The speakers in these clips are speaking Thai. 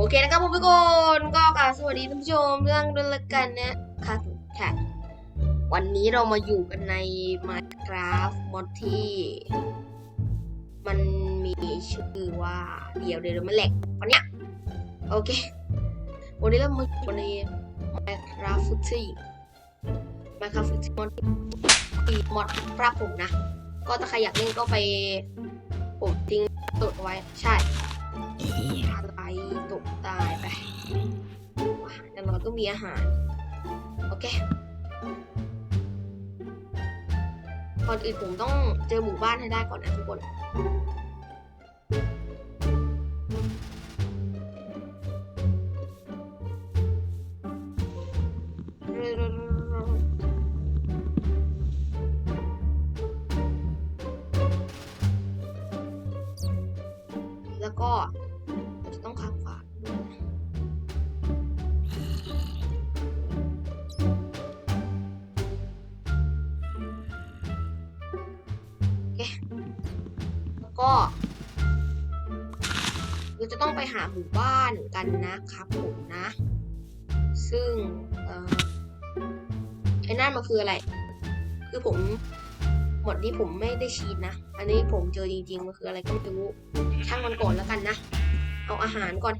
โอเคนะครับผมทุกคนก็กราบสวัสดีท่านผู้ชมเรื่องด้วยละกันนะครับค่ะวันนี้เรามาอยู่กันใน Minecraft มอดที่ มันมีชื่อว่าเดี๋ยวเดี๋ยวมันแหลกวันเนี้ยโอเค วันนี้เรามาอยู่ใน Minecraft Footy Minecraft Footy มอดที่มอดครับผมนะ ก็ถ้าใครอยากเล่นก็ไปผมทิ้งตดไว้ใช่ ตกตายไปอย่างน้อยก็มีอาหาร โอเคก่อนอื่นผมต้องเจอหมู่บ้านให้ได้ก่อนนะทุกคนแล้วก็ ไปหาหมู่บ้านกันนะครับผมนะ ซึ่งไอ้นั่นมันคืออะไร คือผมหมดนี้ผมไม่ได้ชีดนะ อันนี้ผมเจอจริงๆ มันคืออะไรก็ไม่รู้ช่างมันก่อนแล้วกันนะ เอาอาหารก่อน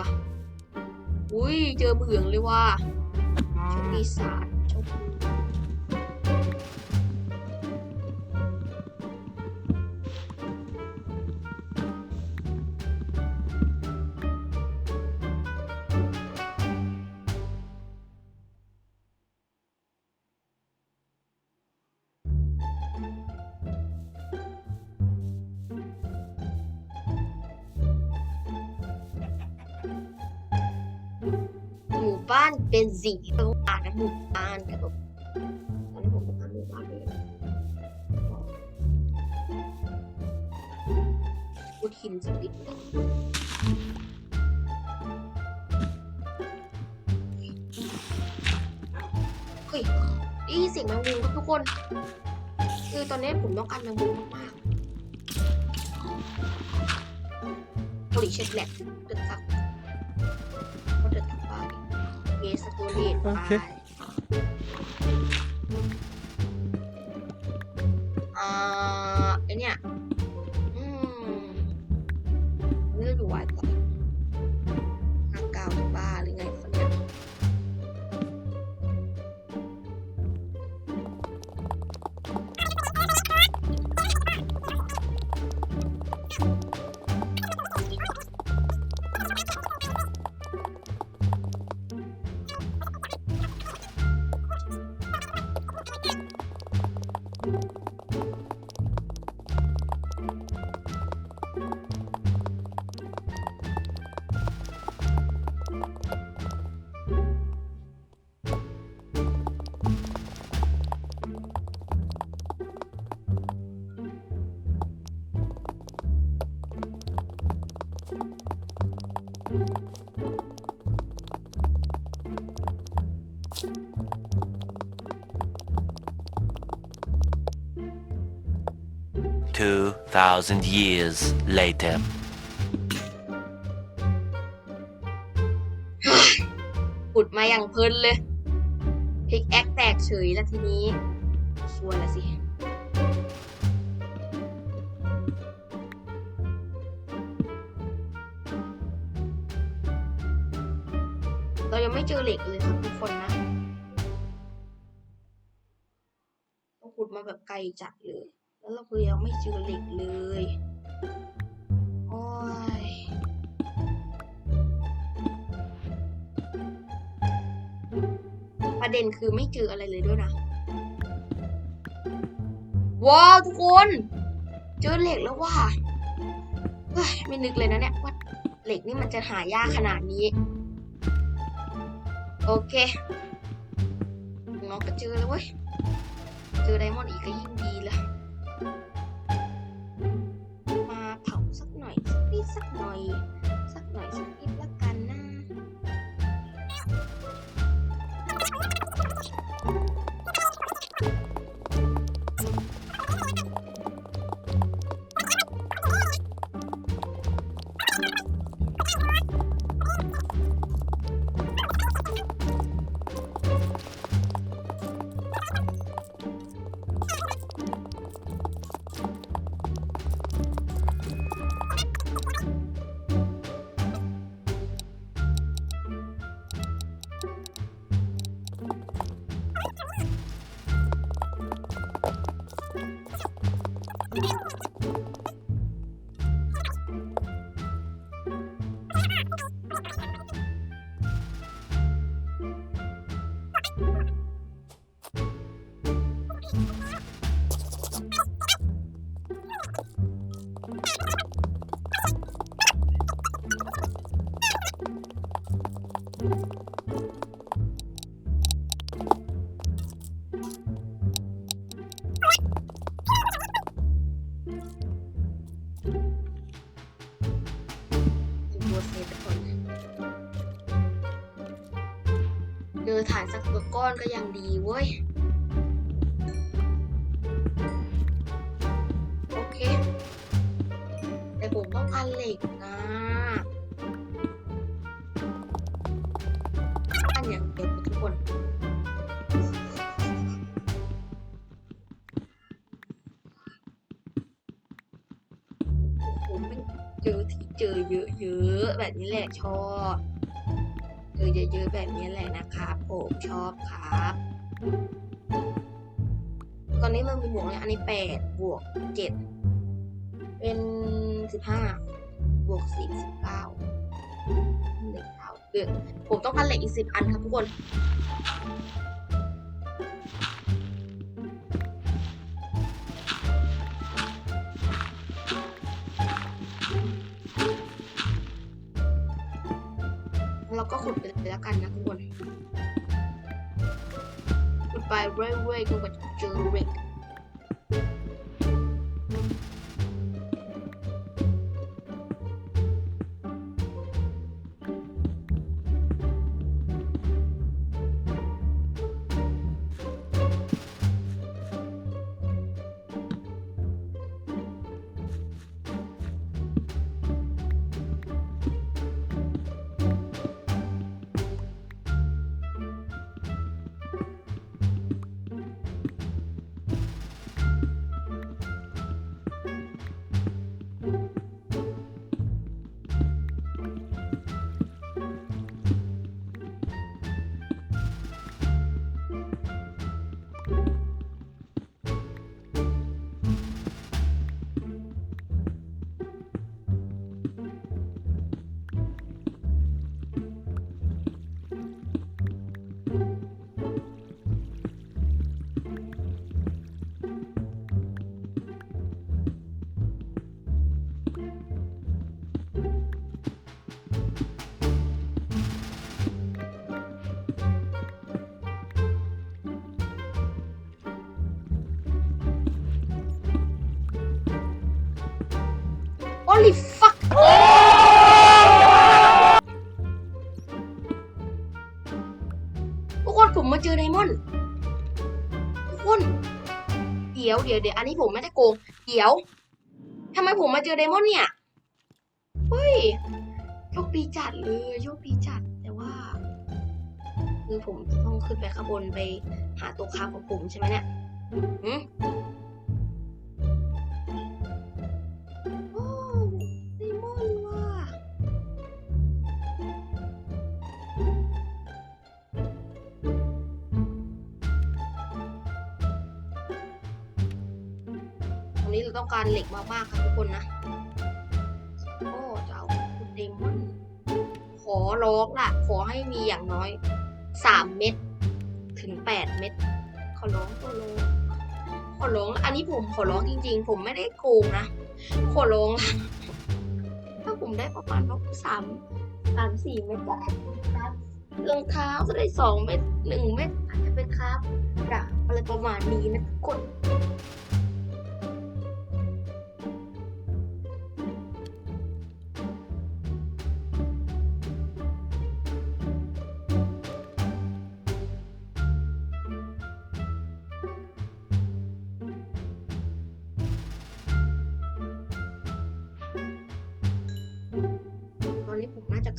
วัวอุ้ยเจอเผืองเลยว่าโชคดีศาสตร์โชคดี เป็นสีเราอ่านนะหมู่บ้านแต่แบบตอนนี้ผมอ่านหมู่บ้านเลยพูดหินสปิดเฮ้ยได้ยินเสียงแมงมุมครับทุกคน คือตอนนี้ผมต้องการแมงมุมมากๆโอลิเช็ดแหลกเดือดสัก เยสตูเลตไปโอเค อ่าไอเนี่ย 2,000 years later. ขุดมาอย่างเพลินเลยพิกแอคแตกเฉยแล้วทีนี้ชัวร์ละสิ เรายังไม่เจอเหล็กเลยครับทุกคนนะต้องขุดมาแบบไกลจัด ประเด็นคือไม่เจออะไรเลยด้วยนะ ว้าวทุกคน เจอเหล็กแล้วว่ะเฮ้ยไม่นึกเลยนะเนี่ยว่าเหล็กนี่มันจะหายากขนาดนี้ โอเคน้องก็เจอแล้วเว้ย เจอไดมอนด์อีกก็ยิ่งดีเลย ฐานสักตัวก้อนก็ยังดีเว้ย โอเค แต่ผมต้องการเหล็กนะอันอย่างเดียวทุกคนโอ้โหมันเจอที่เจอเยอะๆแบบนี้แหละชอบ อเยอะๆแบบนี้แหละนะครับผมชอบครับ ตอนนี้มันมีบวกเลยอันนี้แปดบวกเจ็ดเป็นสิบห้าบวกสี่สิบเก้าเหล็กเก้าเดือผมต้องการเหล็กอีกสิบอันครับทุกคน เราก็ขุดไปเลยแล้วกันนะทุกคนขุดไปเรื่อยๆจนกว่าจะเจอเวก ดี๋ยวเดี๋ยวเดี๋ยวอันนี้ผมไม่ได้โกง เดี๋ยวทำไมผมมาเจอไดมอนด์เนี่ย เฮ้ย โชคดีจัดเลยโชคดีจัด แต่ว่า คือผมต้องขึ้นไปข้างบนไปหาตัวคาของผมใช่ไหมเนี่ยอืม การเหล็กมากๆครับทุกคนนะโอ้จะเอาคุณเดมอนขอร้องล่ะ ขอให้มีอย่างน้อยสามเม็ดถึงแปดเม็ดขอร้องขอร้องขอร้อง อันนี้ผมขอร้องจริง ๆ ผมไม่ได้โกงนะ ขอร้องถ้าผมได้ประมาณสักสามสามสี่เม็ดก็อาจจะได้รองเท้าก็ได้สองเม็ดหนึ่งเม็ดอาจจะเป็นครับอะไรประมาณนี้นะทุกคน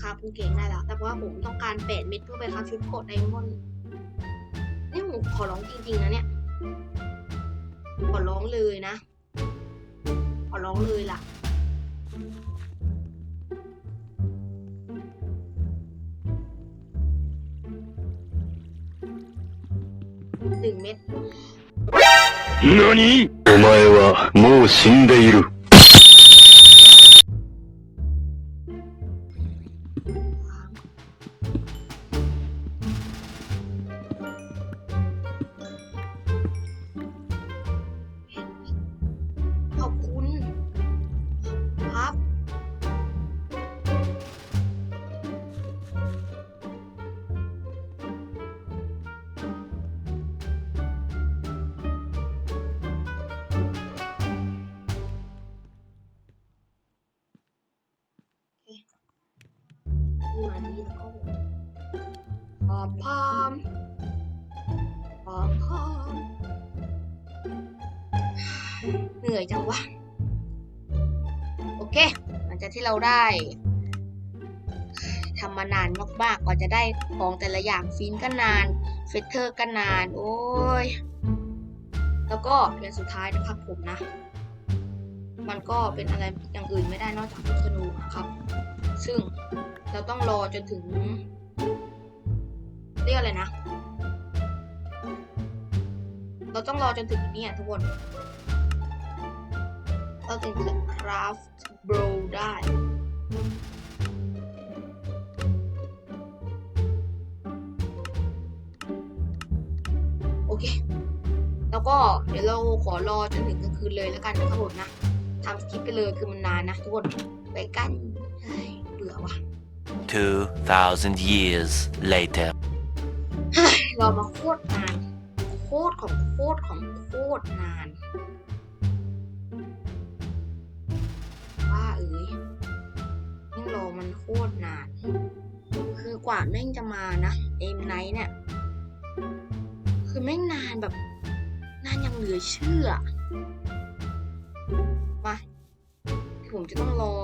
คราฟกางเกงได้แล้ว แต่ว่าผมต้องการแปดเม็ดเพื่อไปคราฟชุดโคดไดมอนด์นี่ผมขอร้องจริงๆนะเนี่ย ขอร้องเลยนะ ขอร้องเลยล่ะ หนึ่งเม็ด 何お前はもう死んでいる。 ที่เราได้ทำมานานมากๆกว่าจะได้ของแต่ละอย่างฟินก็นานเฟเทอร์ก็นาน โอ้ย แล้วก็เดือนสุดท้ายนะครับผมนะ มันก็เป็นอะไรอย่างอื่นไม่ได้นอกจากลูกธนูนครับ ซึ่งเราต้องรอจนถึง เรียกอะไรนะ เราต้องรอจนถึงเนี่ยทุกคน เราถึงจะคราฟโบรได้โอเค แล้วก็เดี๋ยวเราขอรอจนถึงกลางคืนเลยแล้วกันนะครับผมนะทำสคริปต์ไปเลยคือมันนานนะทุกคนไปกันเฮ้ยเบื่อว่ะ2,000 years later. เฮ้ยรอมาโคตรนาน โคตรของโคตรของโคตรนาน รอมันโคตรนาน คือกว่าแม่งจะมานะเอมไนท์เนี่ย คือแม่งนานแบบนานย่างเหลือเชื่อมาผมจะต้องรอ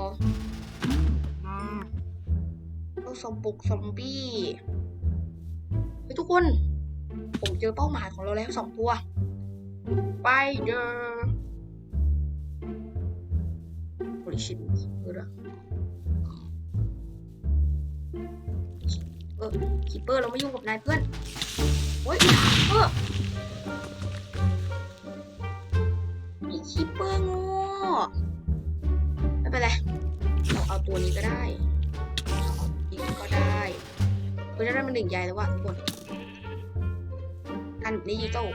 ต้องซอมบุกซอมบี้เฮ้ยทุกคน ผมเจอเป้าหมายของเราแล้วสองตัว ไปเดอร์โอริชิน เออคีเปอร์เราไม่ยุ่งกับนายเพื่อนโอ้ยเออมีคีเปอร์ง่ไม่เป็นไรเราเอาตัวนี้ก็ได้อีกก็ได้เฮ้ยได้มาหนึ่งใยแล้วว่ะทุกคนอันนี้ดิจิตอล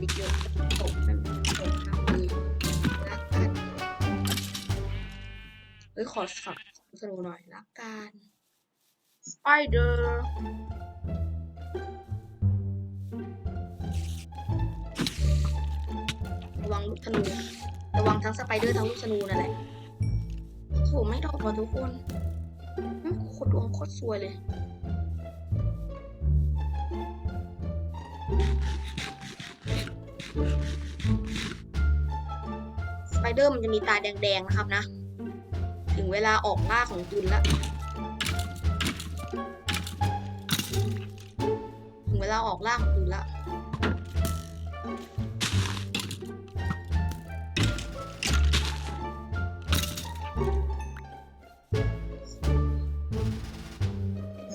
ดิจิตอลตกนั่นตกทำเลยรักกันเฮ้ยขอสับสโลว์หน่อยรักกัน สไปเดอร์ระวังลูกธนู ระวังทั้งสไปเดอร์ทั้งลูกธนูนั่นแหละโหไม่ดอกว่ะทุกคนโคตรดวงโคตรซวยเลย สไปเดอร์มันจะมีตาแดงๆนะครับนะ ถึงเวลาออกล่าของตุนละ เวลาออกล่าของตุนละ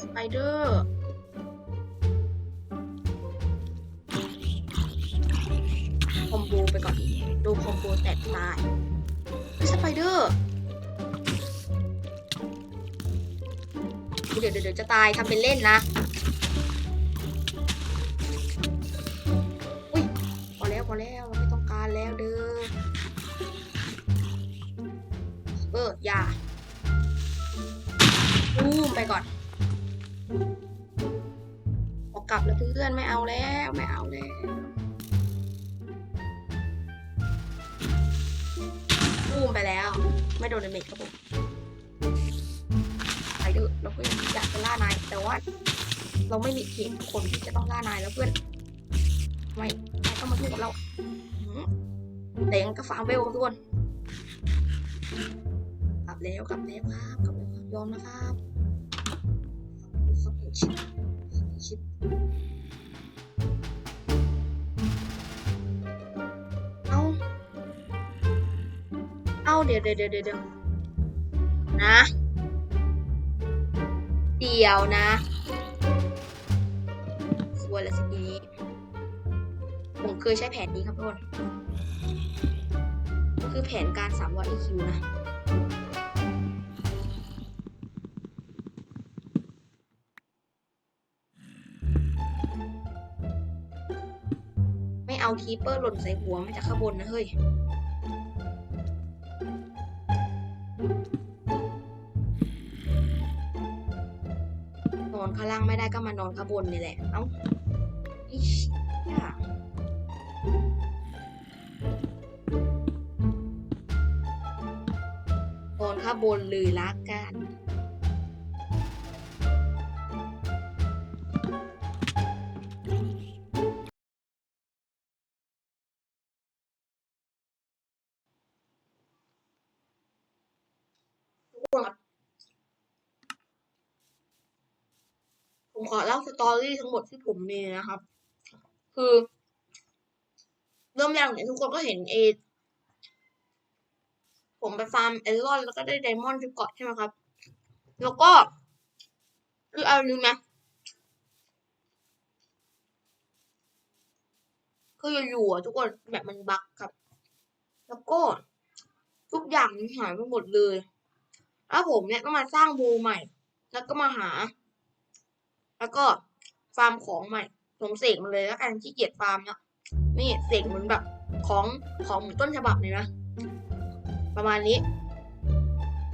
สไปเดอร์คอมโบไปก่อน ดูคอมโบแตกตายเฮ้ยสไปเดอร์เดี๋ยวเดี๋ยวจะตายทำเป็นเล่นนะ พอแล้วเราไม่ต้องการแล้วเด้อเอออย่าบูมไปก่อนออกกลับแล้วเพื่อนไม่เอาแล้วไม่เอาแล้วบูมไปแล้ว ไม่โดนเดเมจครับผมไปเถอเราก็ยังอยากจะล่านายแต่ว่า เราไม่มีเหตุผลที่จะต้องล่านายแล้วเพื่อนไม่ มาสู้กับเราแต่ยังก็ฟาร์มเวลทุกคนกลับแล้วกลับแล้วครับกลับแล้วครับยอมนะครับสับชิปชิปเอาเอาเดี๋ยวเดี๋ยวเดี๋ยวเดี๋ยวนะ เดี๋ยวนะ ยใช้แผนนี้ครับทุกคนคือแผนการ300 EQ นะไม่เอาคีเปอร์หล่นใส่หัวมาจากข้างบนนะเฮ้ย นอนข้างล่างไม่ได้ก็มานอนข้างบนนี่แหละ เอ้า บนเลยละกัน ผมขอเล่าสตอรี่ทั้งหมดที่ผมมีนะครับ คือ เริ่มแรกเนี่ยทุกคนก็เห็นเอ ผมไปฟาร์มเอลลอนแล้วก็ได้ไดมอนด์ที่เกาะใช่ไหมครับ แล้วก็คือเอาลืมไหมคืออยู่ๆทุกคนแบบมันบั๊กครับ แล้วก็ทุกอย่างมันหายไปหมดเลย แล้วผมเนี่ยก็มาสร้างบูใหม่ แล้วก็มาหา แล้วก็ฟาร์มของใหม่ ผมเสกมันเลยแล้วกันขี้เกียจฟาร์มแล้วนี่เสกเหมือนแบบของของต้นฉบับเลยนะ ประมาณนี้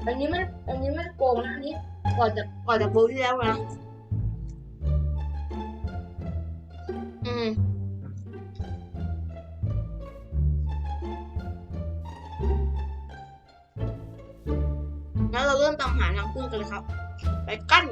อันนี้ไม่ อันนี้ไม่ได้โกงนะอันนี้ก่อนจากก่อนจากเบว์ที่แล้วนะอืมงั้นเราเริ่มตามหาทางพึ่งกันเลยครับ ไปกัน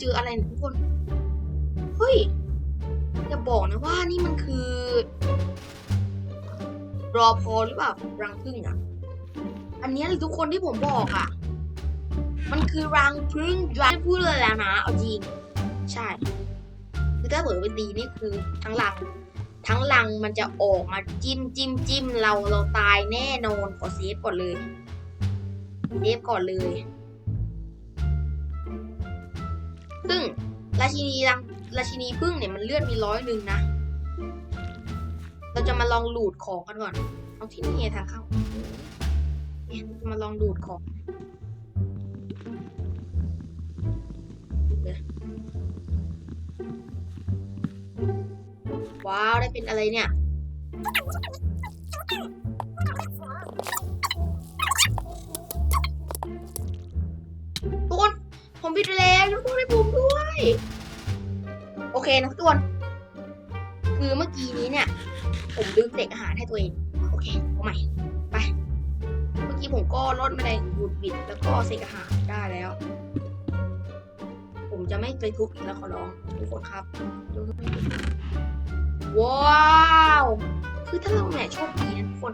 เจออะไรนี่ยทุกคน เฮ้ยอย่าบอกนะว่านี่มันคือ รอพอหรือเปล่ารังผึ้งอะ อันนี้ทุกคนที่ผมบอกอะ มันคือรังผึ้งรังพูดเลยแล้วนะเอาจริง ใช่ คือถ้าเผลอไปตีนี่คือทั้งรัง ทั้งรังมันจะออกมาจิ้มจิ้มจิ้มเราเราตายแน่นอนขอเซฟก่อนเลยเซฟก่อนเลย ซึ่งราชินีรังราชินีพึ่งเนี่ยมันเลือดมีร้อยหนึ่งนะ เราจะมาลองหลูดของกันก่อน เอาที่นี่ทางเข้าเนี่ยจะมาลองหลูดของว้าว ได้เป็นอะไรเนี่ย ผมพิดไปแล้วทุกคนให้ผมด้วย โอเคนะทุกคน คือเมื่อกี้นี้เนี่ย ผมลืมเสกอาหารให้ตัวเอง โอเคเอาใหม่ ไป เมื่อกี้ผมก็ลดแมลงบูดบิด แล้วก็เสกอาหารได้แล้ว ผมจะไม่ไปทุบอีกแล้วขอร้องทุกคนครับทุกคนว้าว คือถ้าเราเนี่ยโชคดีนะทุกคน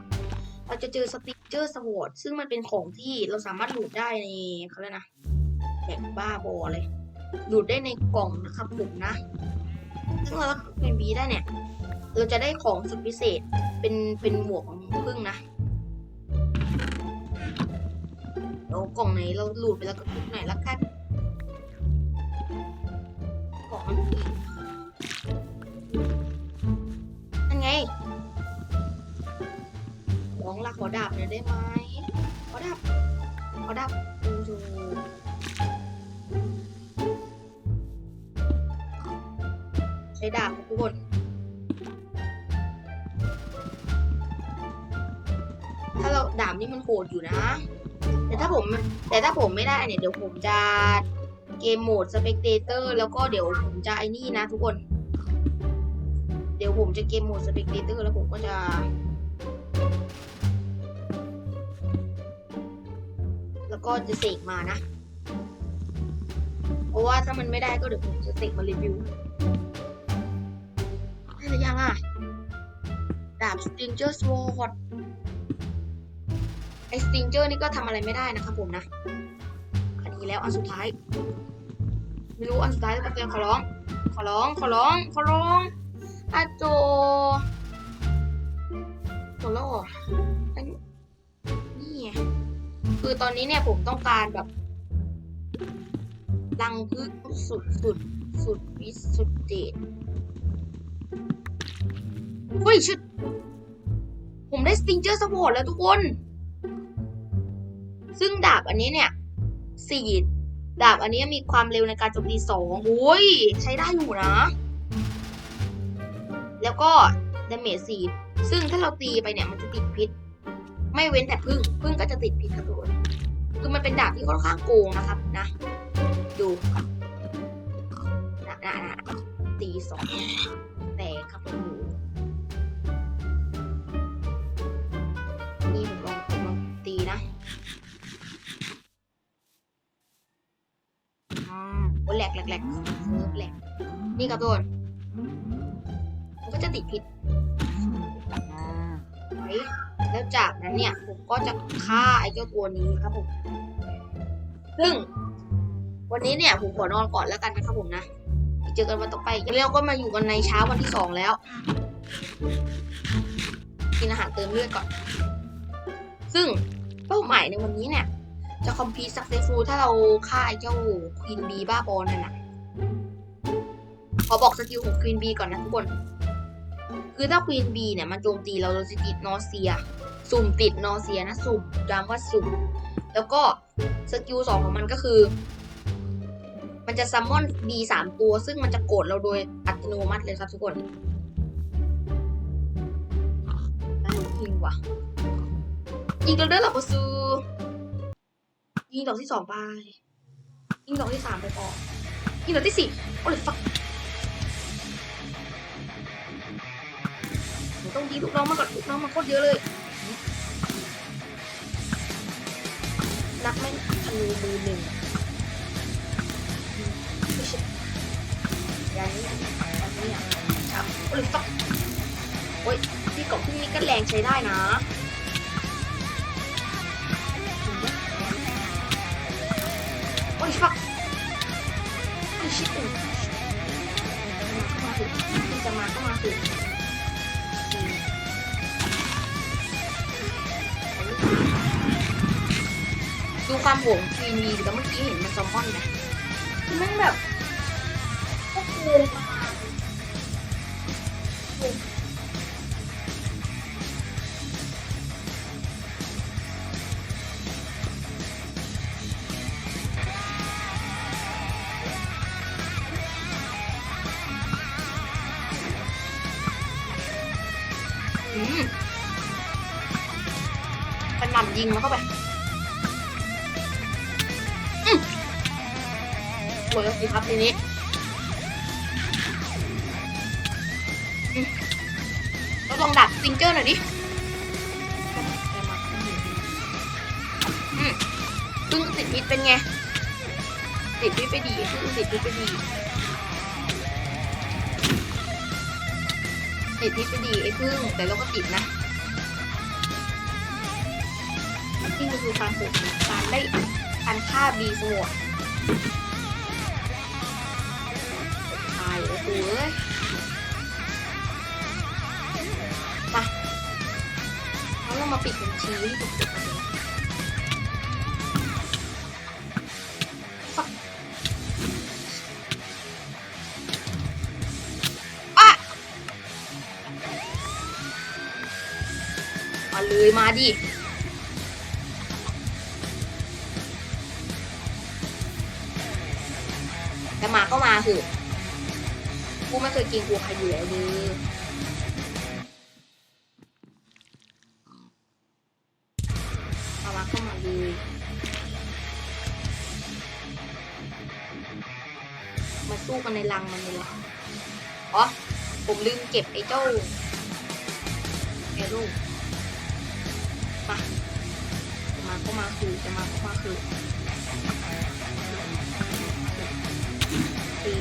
เราจะเจอสติกเจอร์สวอตซึ่งมันเป็นของที่เราสามารถหลุดได้ในเขาเรียกนะ แบบบ้าบอเลยหลุดได้ในกล่องนะครับผมนะ ซึ่งเราเป็นบีได้เนี่ย เราจะได้ของสุดพิเศษ เป็นเป็นหมวกของพึ่งนะเดี๋ยวกล่องไหนเราหลุดไปแล้วก็ทุกไหนละกันกล่องมันคือนั่นไงของลักขอดาบหน่อยได้ไหมขอดาบขอดาบดูดู ใช้ดาบครับทุกคนถ้าเราดาบนี่มันโหดอยู่นะ แต่ถ้าผมแต่ถ้าผมไม่ได้เนี่ยเดี๋ยวผมจะเกมโหมดสเปกเตเตอร์แล้วก็เดี๋ยวผมจะไอ้นี่นะทุกคน เดี๋ยวผมจะเกมโหมดสเปกเตเตอร์แล้วผมก็จะแล้วก็จะเสกมานะ เพราะว่าถ้ามันไม่ได้ก็เดี๋ยวผมจะเสกมารีวิวได้หรือยังอะ ดาบ Stinger Sword ไอ้ Stinger นี่ก็ทำอะไรไม่ได้นะครับผมนะ อันนี้แล้วอันสุดท้าย ไม่รู้อันสุดท้ายจะเป็นขอร้อง ขอร้อง ขอร้อง ขอร้องอาโจหมดแล้วเหรออันนี่ คือตอนนี้เนี่ยผมต้องการแบบ รังพึ่งสุดสุดสุดวิสุดเดชเฮ้ยชุด ผมได้สติงเจอร์สปอร์ตแล้วทุกคน ซึ่งดาบอันนี้เนี่ยสี่ดาบอันนี้มีความเร็วในการโจมตีสองโอ้ย ใช้ได้อยู่นะ แล้วก็ดาเมจสี่ซึ่งถ้าเราตีไปเนี่ยมันจะติดพิษ ไม่เว้นแต่พึ่งพึ่งก็จะติดพิษครับทุกคนคือมันเป็นดาบที่ค่อนข้างโกงนะครับนะ ดูนะนะนะตีสองแต่ครับโอ้โหนี่ผมลองผมลองตีนะอ่าโอ้แหลกแหลกแหลกเซิร์ฟแหลกนี่ครับทุกคนมันก็จะติดพิษไว้แล้วจากนั้นเนี่ย ผมก็จะฆ่าไอ้เจ้าตัวนี้ครับผม ซึ่ง วันนี้เนี่ยผมขอนอนก่อนแล้วกันนะครับผมนะ เจอกันวันต่อไปแล้วเราก็มาอยู่กันในเช้าวันที่สองแล้ว กินอาหารเติมเลือดก่อน ซึ่งเป้าหมายในวันนี้เนี่ย จะคอมพีสักเซฟูถ้าเราฆ่าไอ้เจ้าควีนบีบ้าบอลนั่นนะขอบอกสกิลของควีนบีก่อนนะทุกคน คือถ้าควีนบีเนี่ยมันโจมตีเราเราจะติดนอเซีย สุ่มติดนอเซียนะ สุ่มย้ำว่าสุ่ม แล้วก็สกิลสองของมันก็คือ มันจะซัมมอนดีสามตัว ซึ่งมันจะโกรธเราโดยอัตโนมัติเลยครับทุกคนน่ายิงว่ะยิงเราได้หรอปะซูยิงดอกที่สองไปยิงดอกที่สามไปก่อนยิงดอกที่สี่โอ้ยฟักต้องยิงลูกน้องมาก่อนลูกน้องมาโคตรเยอะเลยนักแม่งธนูมือหนึ่ง ช้อันนี้อะครับโอ้ยฟักโอ้ยพี่กบที่นี่ก็แรงใช้ได้นะโอ้ยฟักโอ้ยชิบเลยมาถึงที่จะมาก็มาถึงดูความโหงควีนวีแล้วเมื่อกี้เห็นมันซอมมอนไหมคือแม่งแบบ เลยค่ะอืมเป็นหนำยิงมันเข้าไปหมดแล้วสิครับทีนี้ องดักฟิงเจอร์หน่อยดิพึ่งติดพิษเป็นไง ติดพิษไปดีพึ่งติดพิษไปดี ติดพิษไปดีไอ้พึ่งแต่เราก็ติดนะที่มันคือการปลูกการได้การฆ่าบีสมวอตตายเลยกูเอ้ มาปิดบัญชีวิธีปิดมาเลยมาดิแต่มาก็มาเถอะกูไม่เคยกินกูใครอยู่แล้วดี มันในรังมันเลยละอ๋อผมลืมเก็บไอ้เจ้าแอโร่มาจะมาก็มาคือจะมาก็มาคือตี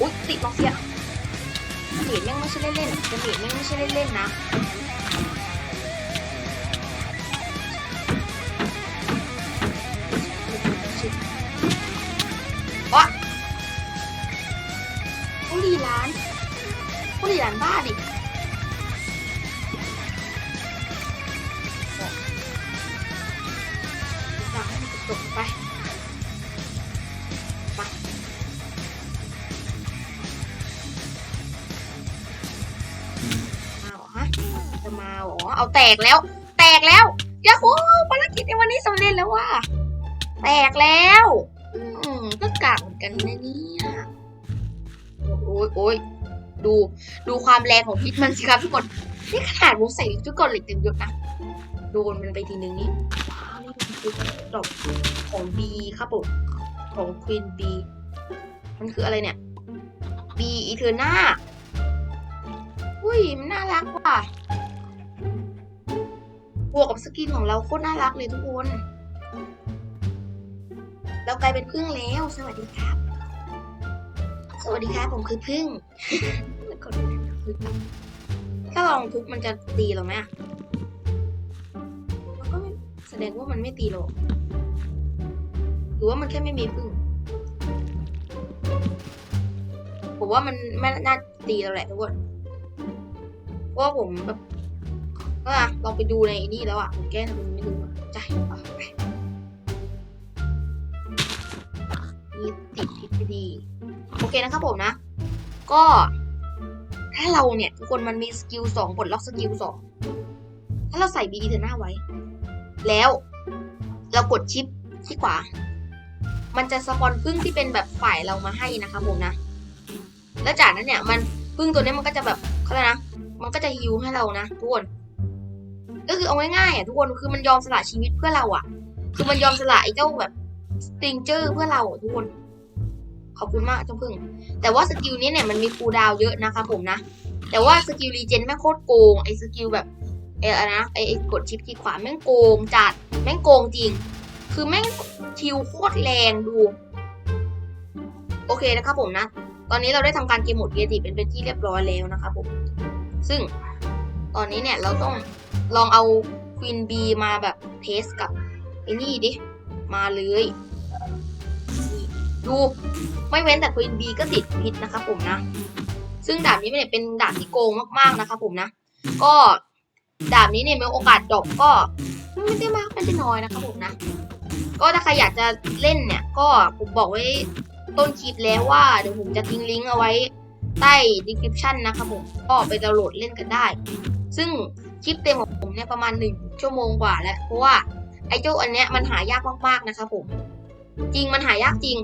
อุ๊ยติดล็อกเสียเห็นแม่งไม่ใช่เล่นๆจะเห็นแม่งไม่ใช่เล่นๆนะ ผู้รีร้านผู้รีร้านบ้าดิสั่งให้มันจบๆไปมามาเหรอฮะจะมาเหรอเอาแตกแล้ว แตกแล้วยาฮูภารกิจในวันนี้สำเร็จแล้วว่ะแตกแล้ว อืมก็กากเหมือนกันนะเนี่ย อ้ยโอ้ยดู ดูความแรงของพิษมันสิครับทุกคน นี่ขนาดผมใส่ทุกคนเหล็กเต็มยศนะ โดนมันไปทีนึงนี่ว้าวนี่มันคือดอกของบีครับผม ของควีนบี มันคืออะไรเนี่ยบีอีเทอร์นาอุ้ย มันน่ารักว่ะบวกกับสกินของเราโคตรน่ารักเลยทุกคน เรากลายเป็นพึ่งแล้ว สวัสดีครับ สวัสดีครับผมคือพึ่งถ้าลองทุบมันจะตีเราไหมอะมันก็แสดงว่ามันไม่ตีเราหรือว่ามันแค่ไม่มีพึ่ง ผมว่ามันไม่น่าตีเราแหละทุกคนเพราะผมแบบว่าลองไปดูในนี่แล้วอะผมแก้ทำไมไม่ดูอะใจอะ เคนะครับผมนะ ก็ถ้าเราเนี่ยทุกคนมันมีสกิลสองปลดล็อกสกิลสองถ้าเราใส่บีดีเทอร์หน้าไว้ แล้วเรากดชิปที่ขวา มันจะสปอนพึ่งที่เป็นแบบฝ่ายเรามาให้นะครับผมนะ แล้วจากนั้นเนี่ยมันพึ่งตัวนี้มันก็จะแบบเขาเรียกนะ มันก็จะฮิวให้เรานะทุกคน ก็คือเอาง่ายๆอะทุกคนคือมันยอมสละชีวิตเพื่อเราอะ คือมันยอมสละไอ้เจ้าแบบสติงเจอร์เพื่อเราอะทุกคน ขอบคุณมากเจ้าพึ่ง แต่ว่าสกิลนี้เนี่ยมันมีคูลดาวเยอะนะคะผมนะ แต่ว่าสกิลรีเจนแม่งโคตรโกงไอ้สกิลแบบไอ้นะไอ้กดชิปที่ขวาแม่งโกงจัดแม่งโกงจริง คือแม่งคิวโคตรแรงดูโอเคนะครับผมนะ ตอนนี้เราได้ทำการเกมหมดเกียร์ติเป็นเป็นที่เรียบร้อยแล้วนะครับผม ซึ่งตอนนี้เนี่ยเราต้องลองเอาควีนบีมาแบบเทสกับไอ้นี่ดิ มาเลย ดู ไม่เว้นแต่ควีนบีก็ติดพิษนะคะผมนะ ซึ่งดาบนี้เนี่ยเป็นดาบที่โกงมากๆนะคะผมนะ ก็ดาบนี้เนี่ยมีโอกาสดรอปก็ไม่ได้มากไม่ได้น้อยนะคะผมนะ ก็ถ้าใครอยากจะเล่นเนี่ย ก็ผมบอกไว้ต้นคลิปแล้วว่าเดี๋ยวผมจะทิ้งลิงก์เอาไว้ใต้ description นะคะผม ก็ไปดาวน์โหลดเล่นกันได้ ซึ่งคลิปเต็มของผมเนี่ยประมาณหนึ่งชั่วโมงกว่าแล้ว เพราะว่าไอ้เจ้าอันเนี้ยมันหายากมากๆนะคะผม จริงมันหายากจริง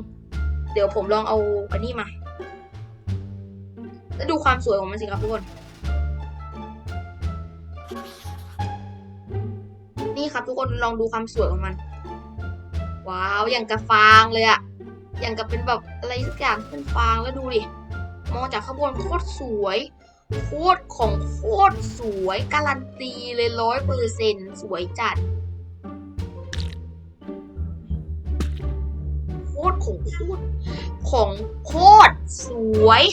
เดี๋ยวผมลองเอาอันนี้มา แล้วดูความสวยของมันสิครับทุกคน นี่ครับทุกคนลองดูความสวยของมัน ว้าวอย่างกับฟางเลยอะอย่างกับเป็นแบบอะไรสักอย่างเป็นฟางแล้วดูดิ มองจากข้างบนโคตรสวย โคตรของโคตรสวยการันตีเลยร้อยเปอร์เซ็นสวยจัด ตรของโคตรของโคตรสวย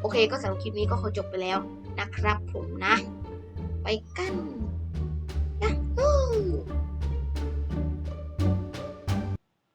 โอเคก็สำหรับคลิปนี้ก็ขอจบไปแล้วนะครับผมนะ ไปกันนะ